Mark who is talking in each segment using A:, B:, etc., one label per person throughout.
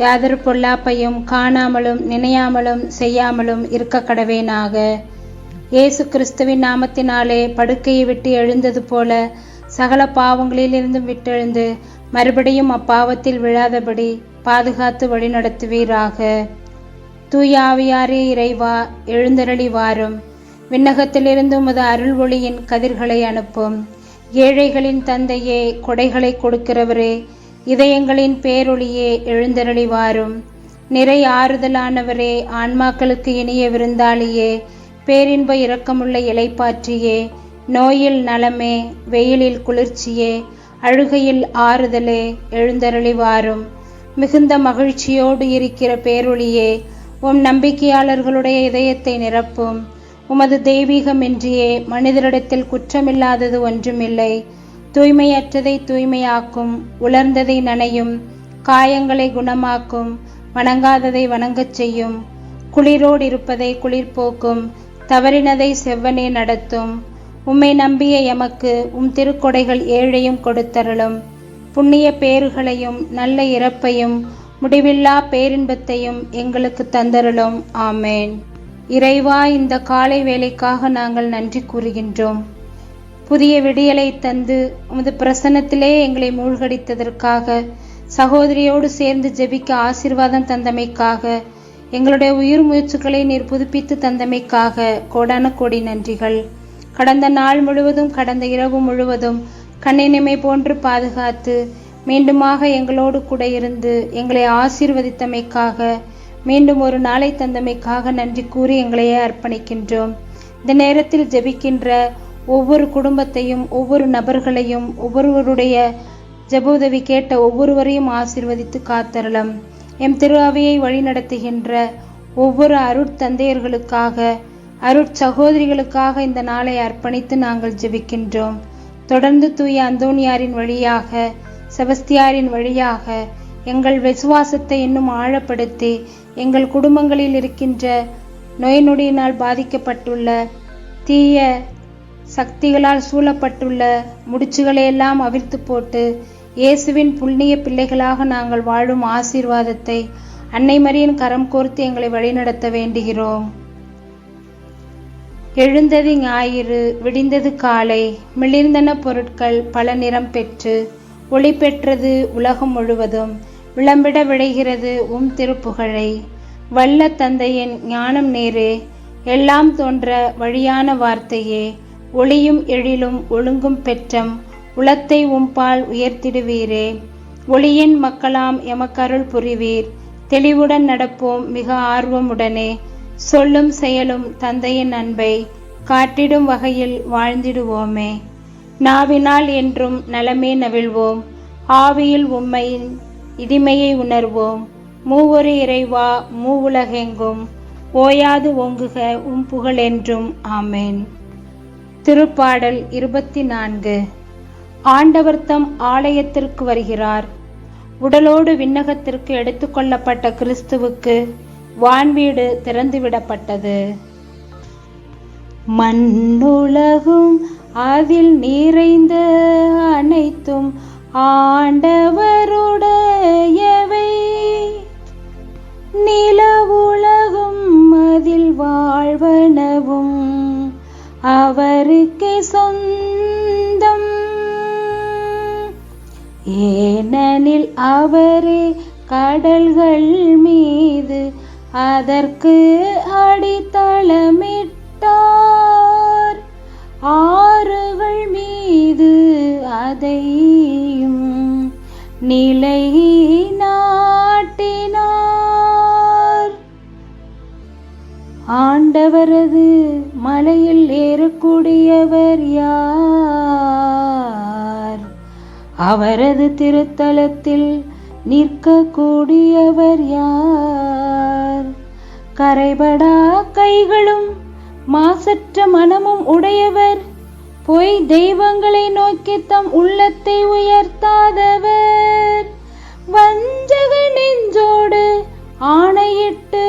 A: யாதொரு பொல்லாப்பையும் காணாமலும் நினையாமலும் செய்யாமலும் இருக்க கடவேனாக. இயேசு கிறிஸ்துவின் நாமத்தினாலே படுக்கையை விட்டு எழுந்தது போல சகல பாவங்களிலிருந்தும் விட்டெழுந்து மறுபடியும் அப்பாவத்தில் விழாதபடி பாதுகாத்து வழிநடத்துவீராக. தூயாவியாரே இறைவா எழுந்தருளி வாரும். விண்ணகத்திலிருந்து உமது அருள் ஒளியின் கதிர்களை அனுப்பும். ஏழைகளின் தந்தையே கொடைகளை கொடுக்கிறவரே இதயங்களின் பேரொளியே எழுந்தருளி வாரும் நிறை ஆறுதலானவரே ஆன்மாக்களுக்கு இனிய விருந்தாளியே பேரின்ப இரக்கமுள்ள இலைப்பாற்றியே நோயில் நலமே வெயிலில் குளிர்ச்சியே அழுகையில் ஆறுதலே எழுந்தருளி வாரும் மிகுந்த மகிழ்ச்சியோடு இருக்கிற பேரொளியே உம் நம்பிக்கையாளர்களுடைய இதயத்தை நிரப்பும். உமது தெய்வீகமின்றியே மனிதரிடத்தில் குற்றமில்லாதது ஒன்றுமில்லை. தூய்மையற்றதை தூய்மையாக்கும் உலர்ந்ததை நனையும் காயங்களை குணமாக்கும் வணங்காததை வணங்கச் செய்யும் குளிரோடு இருப்பதை குளிர்போக்கும் தவறினதை செவ்வனே நடத்தும். உம்மை நம்பிய எமக்கு உம் திருக்கொடைகள் ஏழையும் கொடுத்தருளும். புண்ணிய பேறுகளையும் நல்ல இறப்பையும் முடிவில்லா பேரின்பத்தையும் எங்களுக்கு தந்தருளும். ஆமேன். இறைவா இந்த காலை வேலைக்காக நாங்கள் நன்றி கூறுகின்றோம். புதிய விடியலை தந்து உமது பிரசன்னத்திலே எங்களை மூழ்கடித்ததற்காக சகோதரியோடு சேர்ந்து ஜெபிக்க ஆசிர்வாதம் தந்தமைக்காக எங்களுடைய உயிர் முயற்சிகளை நீர் புதுப்பித்து தந்தமைக்காக கோடான கோடி நன்றிகள். கடந்த நாள் முழுவதும் கடந்த இரவு முழுவதும் கண்ணினிமை போன்று பாதுகாத்து மீண்டுமாக எங்களோடு கூட இருந்து எங்களை ஆசீர்வதித்தமைக்காக மீண்டும் ஒரு நாளை தந்தமைக்காக நன்றி கூறி எங்களையே அர்ப்பணிக்கின்றோம். இந்த நேரத்தில் ஜெபிக்கின்ற ஒவ்வொரு குடும்பத்தையும் ஒவ்வொரு நபர்களையும் ஒவ்வொருவருடைய ஜெப உதவி கேட்ட ஒவ்வொருவரையும் ஆசிர்வதித்து காத்தரலம் எம் திருவாவையை வழிநடத்துகின்ற ஒவ்வொரு அருட்தந்தையர்களுக்காக அருட்சகோதரிகளுக்காக இந்த நாளை அர்ப்பணித்து நாங்கள் ஜெபிக்கின்றோம். தொடர்ந்து தூய அந்தோனியாரின் வழியாக செபஸ்தியாரின் வழியாக எங்கள் விசுவாசத்தை இன்னும் ஆழப்படுத்தி எங்கள் குடும்பங்களில் இருக்கின்ற நோய் நொடியினால் பாதிக்கப்பட்டுள்ள தீய சக்திகளால் சூழப்பட்டுள்ள முடிச்சுகளையெல்லாம் அவிழ்த்து போட்டு இயேசுவின் புண்ணிய பிள்ளைகளாக நாங்கள் வாழும் ஆசீர்வாதத்தை அன்னை மரியின் கரம் கோர்த்து எங்களை வழிநடத்த வேண்டுகிறோம். எழுந்தது ஞாயிறு விடிந்தது காலை மிளிர்ந்தன பொருட்கள் பல நிறம் பெற்று ஒளி பெற்றது உலகம் முழுவதும் விளம்பிட விளைகிறது உம் திருப்புகழை. வல்ல தந்தையின் ஞானம் நேரே எல்லாம் தோன்ற வழியான வார்த்தையே ஒளியும் எழிலும் ஒழுங்கும் பெற்றம் உளத்தை உம்பால் உயர்த்திடுவீரே. ஒளியின் மக்களாம் எமக்கருள் புரிவீர். தெளிவுடன் நடப்போம் மிக ஆர்வமுடனே. சொல்லும் செயலும் தந்தையின் அன்பை காட்டிடும் வகையில் வாழ்ந்திடுவோமே. நாவினால் என்றும் நலமே நவிழ்வோம். ஆவியில் உம்மையின் இடிமையை உணர்வோம். மூவொரு இறைவா மூவுலகெங்கும் ஓயாது ஓங்குக உம் புகழென்றும். ஆமேன். திருப்பாடல் இருபத்தி நான்கு. ஆண்டவர் தம் ஆலயத்திற்கு வருகிறார். உடலோடு விண்ணகத்திற்கு எடுத்துக்கொள்ளப்பட்ட கிறிஸ்துவுக்கு வான்வீடு திறந்துவிடப்பட்டது. மண்ணுலகும் அதில் நிறைந்த அனைத்தும் ஆண்டவருடைய அதற்கு அடித்தளமிட்டார். ஆறுகள் மீது அதையும் நிலை நாட்டினார். ஆண்டவரது மலையில் ஏறக்கூடியவர் யார்? அவரது திருத்தலத்தில் நிற்கக்கூடியவர் யார்? கரைபடா கைகளும் மாசற்ற மனமும் உடையவர். பொய் தெய்வங்களை நோக்கி தம் உள்ளத்தை உயர்த்தாதவர். வஞ்சக நெஞ்சோடு ஆணையிட்டு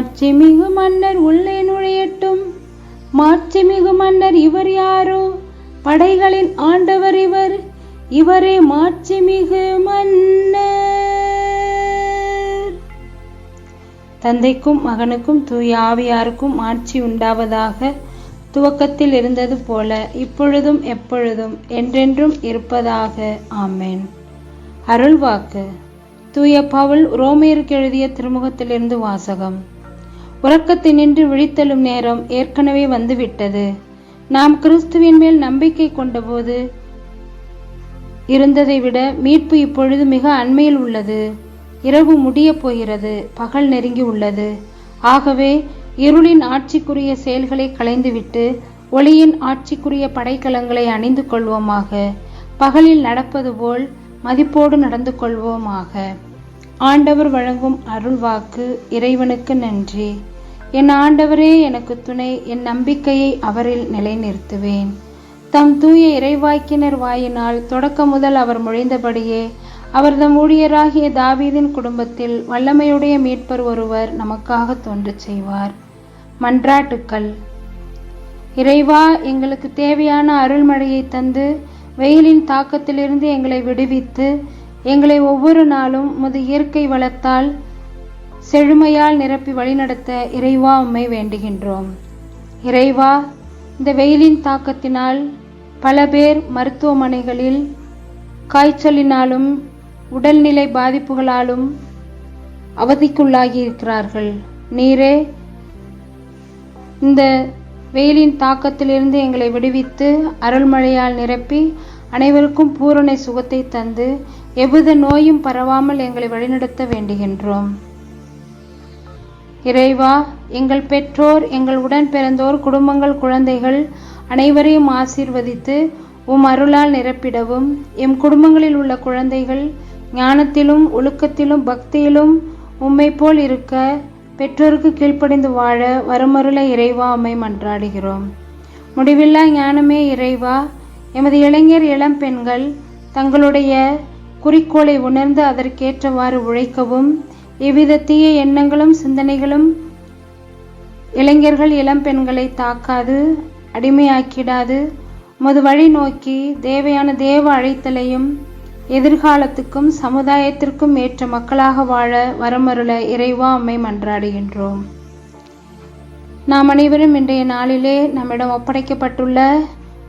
A: மாட்சிமிகு மன்னர் உள்ளே நுழையட்டும். மாட்சி மிகு மன்னர் இவர் யாரோ? படைகளின் ஆண்டவர் இவர். இவரே மாட்சி மிகு மன்னர். தந்தைக்கும் மகனுக்கும் தூய ஆவியாருக்கும் ஆட்சி உண்டாவதாக துவக்கத்தில் இருந்தது போல இப்பொழுதும் எப்பொழுதும் என்றென்றும் இருப்பதாக. ஆமேன். அருள்வாக்கு. தூய பவுல் ரோமையருக்கு எழுதிய திருமுகத்திலிருந்து வாசகம். உறக்கத்தை நின்று விழித்தெழும் நேரம் ஏற்கனவே வந்துவிட்டது. நாம் கிறிஸ்துவின் மேல் நம்பிக்கை கொண்டபோது இருந்ததை விட மீட்பு இப்பொழுது மிக அண்மையில் உள்ளது. இரவு முடியப் போகிறது பகல் நெருங்கி உள்ளது. ஆகவே இருளின் ஆட்சிக்குரிய செயல்களை களைந்துவிட்டு ஒளியின் ஆட்சிக்குரிய படைக்கலங்களை அணிந்து கொள்வோமாக. பகலில் நடப்பது போல் மதிப்போடு நடந்து கொள்வோமாக. ஆண்டவர் வழங்கும் அருள் வாக்கு இறைவனுக்கு நன்றி. என் ஆண்டவரே எனக்கு துணை என் நம்பிக்கையை அவரில் நிலைநிறுத்துவேன். தம் தூய இறைவாக்கினர் வாயினால் தொடக்க முதல் அவர் முழிந்தபடியே அவர் தம் ஊழியராகிய தாவீதின் குடும்பத்தில் வல்லமையுடைய மீட்பர் ஒருவர் நமக்காக தோன்று செய்வார். மன்றாட்டுக்கள். இறைவா எங்களுக்கு தேவையான அருள்மழையை தந்து வெயிலின் தாக்கத்திலிருந்து எங்களை விடுவித்து எங்களை ஒவ்வொரு நாளும் முது இயற்கை வளத்தால் செழுமையால் நிரப்பி வழிநடத்த இறைவா உம்மை வேண்டுகின்றோம். இறைவா இந்த வெயிலின் தாக்கத்தினால் பல பேர் மருத்துவமனைகளில் காய்ச்சலினாலும் உடல்நிலை பாதிப்புகளாலும் அவதிக்குள்ளாகி இருக்கிறார்கள் நீரே இந்த வெயிலின் தாக்கத்திலிருந்து எங்களை விடுவித்து அருள்மழையால் நிரப்பி அனைவருக்கும் பூரண சுகத்தை தந்து எவ்வித நோயும் பரவாமல் எங்களை வழிநடத்த வேண்டுகின்றோம். இறைவா எங்கள் பெற்றோர் எங்கள் உடன் பிறந்தோர் குடும்பங்கள் குழந்தைகள் அனைவரையும் ஆசீர்வதித்து உம் அருளால் நிரப்பிடவும் எம் குடும்பங்களில் உள்ள குழந்தைகள் ஞானத்திலும் ஒழுக்கத்திலும் பக்தியிலும் உம்மை போல் இருக்க பெற்றோருக்கு கீழ்ப்படிந்து வாழ வருமருளை இறைவா உம்மை மன்றாடுகிறோம். முடிவில்லா ஞானமே இறைவா எமது இளைஞர் இளம் பெண்கள் தங்களுடைய குறிக்கோளை உணர்ந்து அதற்கேற்றவாறு உழைக்கவும் எவ்வித தீய எண்ணங்களும் சிந்தனைகளும் இளைஞர்கள் இளம் பெண்களை தாக்காது அடிமையாக்கிடாது. மது வழி நோக்கி தேவையான தேவ அழைத்தலையும் எதிர்காலத்துக்கும் சமுதாயத்திற்கும் ஏற்ற மக்களாக வாழ வரமருள இறைவா அம்மை மன்றாடுகின்றோம். நாம் அனைவரும் இன்றைய நாளிலே நம்மிடம் ஒப்படைக்கப்பட்டுள்ள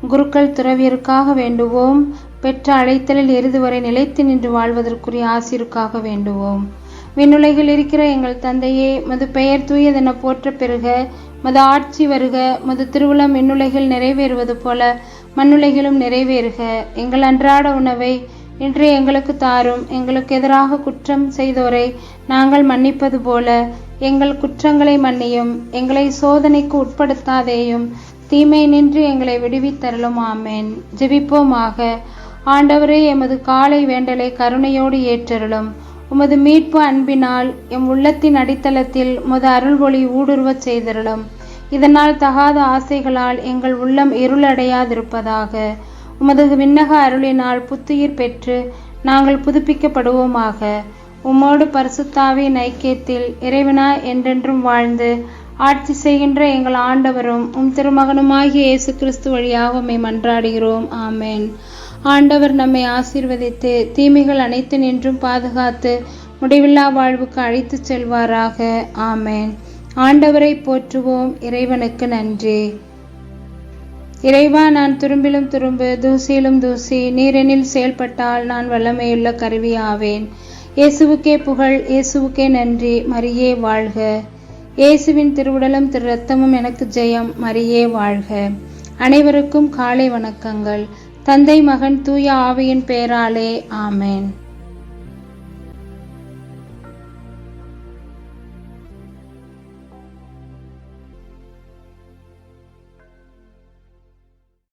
A: குருக்கள் துறவியருக்காக வேண்டுவோம். பெற்ற அழைத்தலில் இறுதிவரை நிலைத்து நின்று வாழ்வதற்குரிய ஆசிருக்காக வேண்டுவோம். விண்ணுலகில் இருக்கிற எங்கள் தந்தையே மது பெயர் தூயதென போற்ற பெறுக மது ஆட்சி வருக மது திருவிழா விண்ணுலகில் நிறைவேறுவது போல மண்ணுலகிலும் நிறைவேறுக. எங்கள் அன்றாட உணவை இன்று எங்களுக்கு தாரும். எங்களுக்கு எதிராக குற்றம் செய்தோரை நாங்கள் மன்னிப்பது போல எங்கள் குற்றங்களை மன்னியும். எங்களை சோதனைக்கு உட்படுத்தாதேயும் தீமை நின்று எங்களை விடுவித்தருளும். ஆமேன். ஜெபிப்போமாக. ஆண்டவரே எமது காலை வேண்டலை கருணையோடு ஏற்றருளும். உமது மீட்பு அன்பினால் எம் உள்ளத்தின் அடித்தளத்தில் உமது அருள் ஒளி ஊடுருவச் செய்தருளும். இதனால் தகாத ஆசைகளால் எங்கள் உள்ளம் இருளடையாதிருப்பதாக. உமது விண்ணக அருளினால் புத்துயிர் பெற்று நாங்கள் புதுப்பிக்கப்படுவோமாக. உம்மோடு பரிசுத்தாவின் ஐக்கியத்தில் இறைவனா என்றென்றும் வாழ்ந்து ஆட்சி செய்கின்ற எங்கள் ஆண்டவரும் உம் திருமகனுமாகிய இயேசு கிறிஸ்து வழியாக உம்மை மன்றாடுகிறோம் ஆமேன். ஆண்டவர் நம்மை ஆசீர்வதித்து தீமைகள் அனைத்து நின்றும் பாதுகாத்து முடிவில்லா வாழ்வுக்கு அழைத்துச் செல்வாராக. ஆமேன். ஆண்டவரை போற்றுவோம். இறைவனுக்கு நன்றி. இறைவா நான் துரும்பிலும் துரும்பு தூசியிலும் தூசி நீரெனில் செயல்பட்டால் நான் வல்லமையுள்ள கருவி ஆவேன். இயேசுவுக்கே புகழ் இயேசுவுக்கே நன்றி. மரியே வாழ்க. இயேசுவின் திருவுடலும் திரு ரத்தமும் எனக்கு ஜெயம். மரியே வாழ்க. அனைவருக்கும் காலை வணக்கங்கள். தந்தை மகன் தூய ஆவியின் பேராலே ஆமேன்.